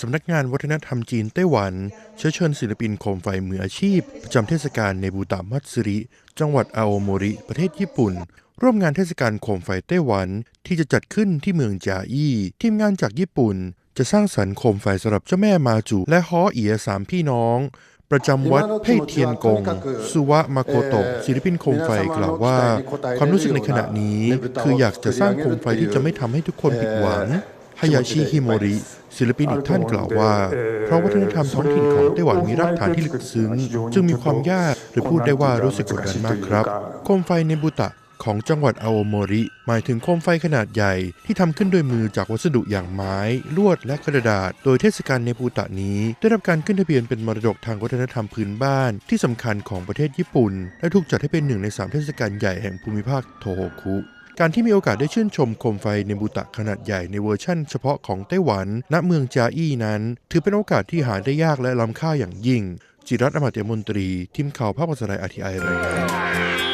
สำนักงานวัฒนธรรมจีนไต้หวัน เชื้อเชิญศิลปินโคมไฟมืออาชีพ ประจำเทศกาลในบูตามัตสึริ จังหวัดอาโอโมริ ประเทศญี่ปุ่น ร่วมงานเทศกาลโคมไฟไต้หวัน ที่จะจัดขึ้นที่เมืองจาอี้ ทีมงานจากญี่ปุ่น จะสร้างสรรค์โคมไฟสำหรับเจ้าแม่มาจุ และฮอเอียสามพี่น้อง ประจำวัดเพ่เทียนกงสุวะมาโคโตะศิลปินโคมไฟกล่าวว่า ความรู้สึกในขณะนี้ คืออยากจะสร้างโคมไฟที่จะไม่ทำให้ทุกคนผิดหวัง ฮายาชิฮิโมริ ศิลปินอีกท่านกล่าวว่า เพราะวัฒนธรรมท้องถิ่นของไต้หวันมีรากฐานที่ลึกซึ้ง จึงมีความยากหรือพูดได้ว่ารู้สึกกดดันมากครับโคมไฟในบุตะของจังหวัดอาโอโมริ หมายถึงโคมไฟขนาดใหญ่ที่ทำขึ้นด้วยมือจากวัสดุอย่างไม้ ลวดและกระดาษ โดยเทศกาลเนปูตะนี้ ได้รับการขึ้นทะเบียนเป็นมรดกทางวัฒนธรรมพื้นบ้าน ที่สำคัญของประเทศญี่ปุ่น และถูกจัดให้เป็นหนึ่งในสามเทศกาลใหญ่แห่งภูมิภาคโทโฮคุ การที่มีโอกาสได้ชื่นชมโคมไฟในบูตะขนาดใหญ่ในเวอร์ชั่นเฉพาะของไต้หวัน ณ เมืองจาอี้นั้น ถือเป็นโอกาสที่หาได้ยากและล้ำค่าอย่างยิ่ง จิรัตอมตยมนตรี ทีมข่าวภาพภาษาไทยอาทีไอรายงาน